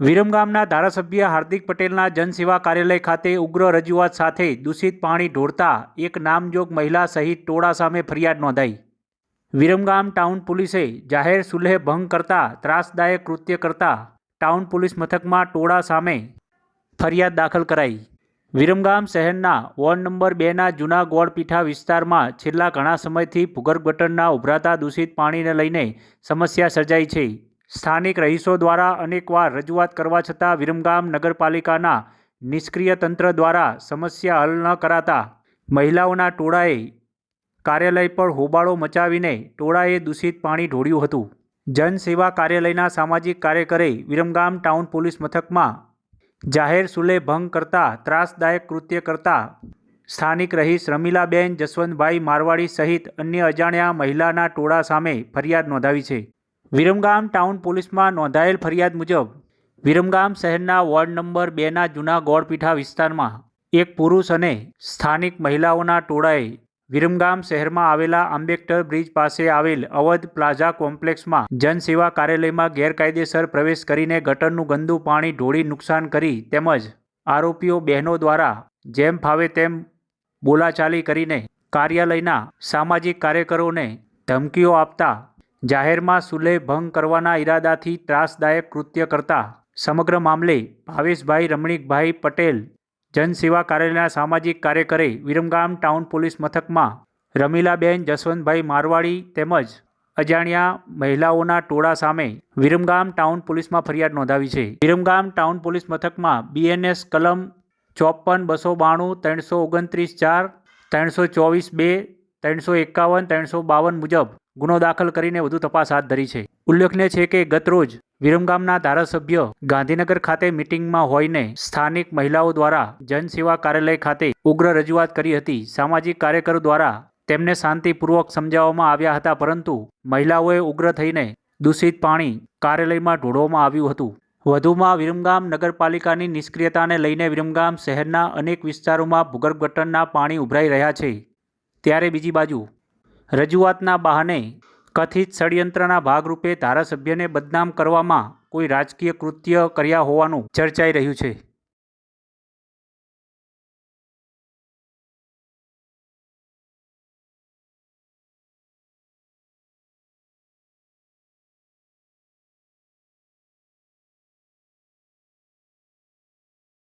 વિરમગામના ધારાસભ્ય હાર્દિક પટેલના જનસેવા કાર્યાલય ખાતે ઉગ્ર રજૂઆત સાથે દૂષિત પાણી ઢોળતા એક નામજોગ મહિલા સહિત ટોળા સામે ફરિયાદ નોંધાઈ. વિરમગામ ટાઉન પોલીસે જાહેર સુલેહ ભંગ કરતા, ત્રાસદાયક કૃત્ય કરતા ટાઉન પોલીસ મથકમાં ટોળા સામે ફરિયાદ દાખલ કરાઈ. વિરમગામ શહેરના વોર્ડ નંબર બેના જૂના ગોળપીઠા વિસ્તારમાં છેલ્લા ઘણા સમયથી ભૂગર્ભ ગટરના ઉભરાતા દૂષિત પાણીને લઈને સમસ્યા સર્જાઈ છે. સ્થાનિક રહીશો દ્વારા અનેકવાર રજૂઆત કરવા છતાં વિરમગામ નગરપાલિકાના નિષ્ક્રિય તંત્ર દ્વારા સમસ્યા હલ ન કરાતા મહિલાઓના ટોળાએ કાર્યાલય પર હોબાળો મચાવીને ટોળાએ દૂષિત પાણી ઢોળ્યું હતું. જનસેવા કાર્યાલયના સામાજિક કાર્યકરે વિરમગામ ટાઉન પોલીસ મથકમાં જાહેર સુલે ભંગ કરતા ત્રાસદાયક કૃત્ય કરતા સ્થાનિક રહીશ રમીલાબેન જસવંતભાઈ મારવાડી સહિત અન્ય અજાણ્યા મહિલાના ટોળા સામે ફરિયાદ નોંધાવી છે. વિરમગામ ટાઉન પોલીસમાં નોંધાયેલ ફરિયાદ મુજબ, વિરમગામ શહેરના વોર્ડ નંબર બેના જૂના ગોળપીઠા વિસ્તારમાં એક પુરુષ અને સ્થાનિક મહિલાઓના ટોળાએ વિરમગામ શહેરમાં આવેલા આંબેડકર બ્રિજ પાસે આવેલ અવધ પ્લાઝા કોમ્પ્લેક્સમાં જનસેવા કાર્યાલયમાં ગેરકાયદેસર પ્રવેશ કરીને ગટરનું ગંદુ પાણી ઢોળી નુકસાન કરી તેમજ આરોપીઓ બહેનો દ્વારા જેમ ફાવે તેમ બોલાચાલી કરીને કાર્યાલયના સામાજિક કાર્યકરોને ધમકીઓ આપતા જાહેરમાં સુલેહ ભંગ કરવાના ઈરાદાથી ત્રાસદાયક કૃત્ય કરતા સમગ્ર મામલે ભાવેશભાઈ રમણીકભાઈ પટેલ જનસેવા કાર્યાલયના સામાજિક કાર્યકરે વિરમગામ ટાઉન પોલીસ મથકમાં રમીલાબેન જસવંતભાઈ મારવાડી તેમજ અજાણ્યા મહિલાઓના ટોળા સામે વિરમગામ ટાઉન પોલીસમાં ફરિયાદ નોંધાવી છે. વિરમગામ ટાઉન પોલીસ મથકમાં બીએનએસ કલમ ચોપન બસો બાણું, ત્રણસો ઓગણત્રીસ ચાર, ત્રણસો ચોવીસ બે, ત્રણસો એકાવન, ત્રણસો બાવન મુજબ ગુનો દાખલ કરીને વધુ તપાસ હાથ ધરી છે. ઉલ્લેખનીય છે કે ગતરોજ વિરમગામના ધારાસભ્ય ગાંધીનગર ખાતે મિટિંગમાં હોઈને સ્થાનિક મહિલાઓ દ્વારા જનસેવા કાર્યાલય ખાતે ઉગ્ર રજૂઆત કરી હતી. સામાજિક કાર્યકરો દ્વારા તેમને શાંતિપૂર્વક સમજાવવામાં આવ્યા હતા, પરંતુ મહિલાઓએ ઉગ્ર થઈને દૂષિત પાણી કાર્યાલયમાં ઢોળવામાં આવ્યું હતું. વધુમાં વિરમગામ નગરપાલિકાની નિષ્ક્રિયતાને લઈને વિરમગામ શહેરના અનેક વિસ્તારોમાં ભૂગર્ભ ગટરના પાણી ઉભરાઈ રહ્યા છે. ત્યારે બીજી બાજુ રજૂઆતના બહાને કથિત ષડયંત્રના ભાગરૂપે ધારાસભ્યને બદનામ કરવામાં કોઈ રાજકીય કૃત્ય કર્યા હોવાનું ચર્ચાઈ રહ્યું છે.